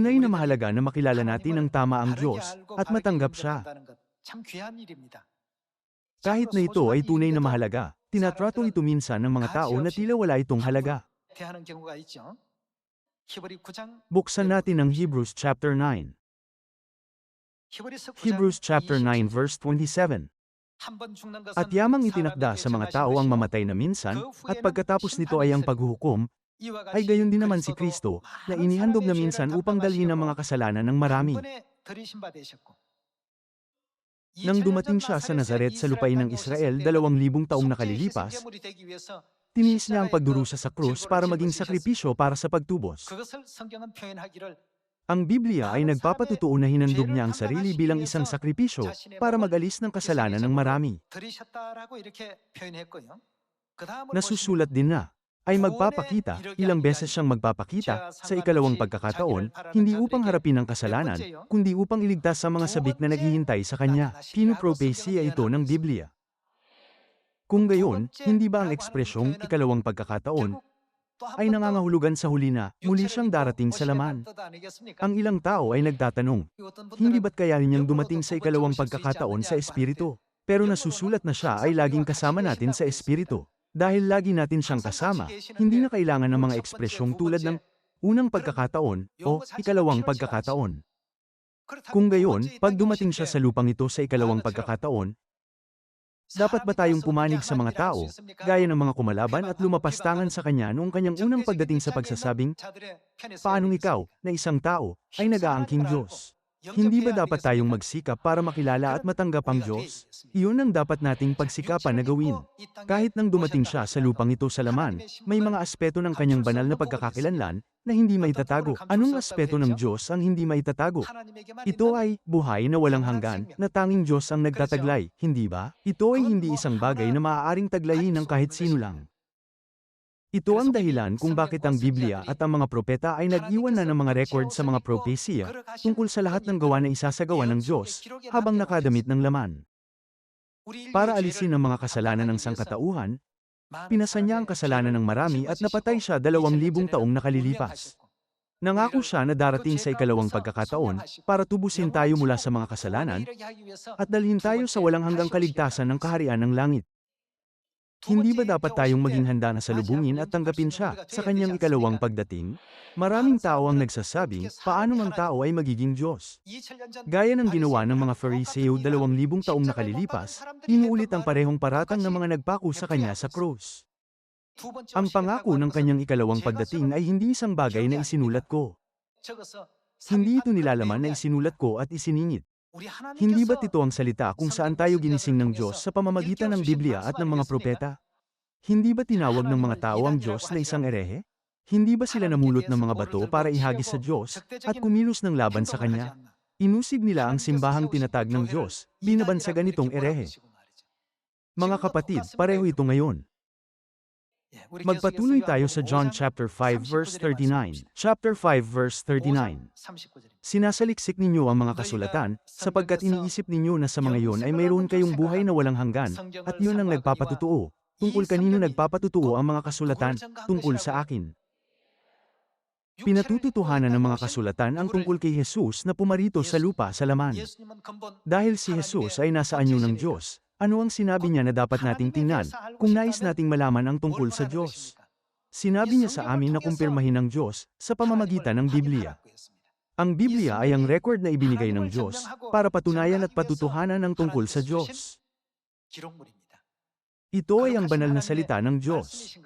Tunay na mahalaga na makilala natin ang tama ang Diyos at matanggap siya. Kahit na ito ay tunay na mahalaga, tinatrato ito minsan ng mga tao na tila wala itong halaga. Buksan natin ang Hebrews chapter 9. Hebrews chapter 9 verse 27. At yamang itinakda sa mga tao ang mamatay na minsan, at pagkatapos nito ay ang paghuhukom, ay gayon din naman si Kristo, na inihandog na minsan upang dalhin ang mga kasalanan ng marami. Nang dumating siya sa Nazaret sa lupain ng Israel dalawang libong taong nakalilipas, tiniis niya ang pagdurusa sa krus para maging sakripisyo para sa pagtubos. Ang Biblia ay nagpapatutuo na hinandog niya ang sarili bilang isang sakripisyo para magalis ng kasalanan ng marami. Nasusulat din na, ay magpapakita, ilang beses siyang magpapakita, sa ikalawang pagkakataon, hindi upang harapin ang kasalanan, kundi upang iligtas sa mga sabik na naghihintay sa kanya. Pinupropesya ito ng Biblia. Kung gayon, hindi ba ang ekspresyong ikalawang pagkakataon ay nangangahulugan sa huli na muli siyang darating sa laman? Ang ilang tao ay nagtatanong, hindi ba't kaya niyang dumating sa ikalawang pagkakataon sa Espiritu? Pero nasusulat na siya ay laging kasama natin sa Espiritu. Dahil lagi natin siyang kasama, hindi na kailangan ng mga ekspresyong tulad ng unang pagkakataon o ikalawang pagkakataon. Kung gayon, pag dumating siya sa lupang ito sa ikalawang pagkakataon, dapat ba tayong pumanig sa mga tao, gaya ng mga kumalaban at lumapastangan sa kanya noong kanyang unang pagdating sa pagsasabing, Paanong ikaw, na isang tao, ay nag-aangking Diyos? Hindi ba dapat tayong magsikap para makilala at matanggap ang Diyos? Iyon ang dapat nating pagsikapan na gawin. Kahit nang dumating siya sa lupang ito sa laman, may mga aspeto ng kanyang banal na pagkakakilanlan na hindi maitatago. Anong aspeto ng Diyos ang hindi maitatago? Ito ay buhay na walang hanggan, na tanging Diyos ang nagtataglay, hindi ba? Ito ay hindi isang bagay na maaaring taglayin ng kahit sino lang. Ito ang dahilan kung bakit ang Biblia at ang mga propeta ay nag-iwan na ng mga record sa mga propesya tungkol sa lahat ng gawa na isasagawa ng Diyos habang nakadamit ng laman. Para alisin ang mga kasalanan ng sangkatauhan, pinasa niya ang kasalanan ng marami at napatay siya dalawang libong taong nakalilipas. Nangako siya na darating sa ikalawang pagkakataon para tubusin tayo mula sa mga kasalanan at dalhin tayo sa walang hanggang kaligtasan ng kaharian ng langit. Hindi ba dapat tayong maging handa na salubungin at tanggapin siya sa kanyang ikalawang pagdating? Maraming tao ang nagsasabing, paano ang tao ay magiging Diyos? Gaya ng ginawa ng mga Fariseo dalawang libong taong nakalilipas, inuulit ang parehong paratang ng mga nagpako sa kanya sa krus. Ang pangako ng kanyang ikalawang pagdating ay hindi isang bagay na isinulat ko. Hindi ito nilalaman na isinulat ko at isiningit. Hindi ba't ito ang salita kung saan tayo ginising ng Diyos sa pamamagitan ng Biblia at ng mga propeta? Hindi ba tinawag ng mga tao ang Diyos na isang erehe? Hindi ba sila namulot ng mga bato para ihagis sa Diyos at kumilos ng laban sa Kanya? Inusig nila ang simbahang tinatag ng Diyos, binabansagan itong erehe. Mga kapatid, pareho ito ngayon. Magpatuloy tayo sa John chapter 5 verse 39. Chapter 5 verse 39. Sinasaliksik ninyo ang mga kasulatan, sapagkat iniisip ninyo na sa mga iyon ay mayroon kayong buhay na walang hanggan, at yun ang nagpapatutuo. Tungkol kanino nagpapatutuo ang mga kasulatan, tungkol sa akin. Pinatututuhanan ng mga kasulatan ang tungkol kay Jesus na pumarito sa lupa sa laman. Dahil si Jesus ay nasa anyo ng Diyos, ano ang sinabi niya na dapat nating tingnan kung nais nating malaman ang tungkol sa Diyos? Sinabi niya sa amin na kumpirmahin ng Diyos sa pamamagitan ng Biblia. Ang Biblia ay ang record na ibinigay ng Diyos para patunayan at patutuhanan ang tungkol sa Diyos. Ito ay ang banal na salita ng Diyos.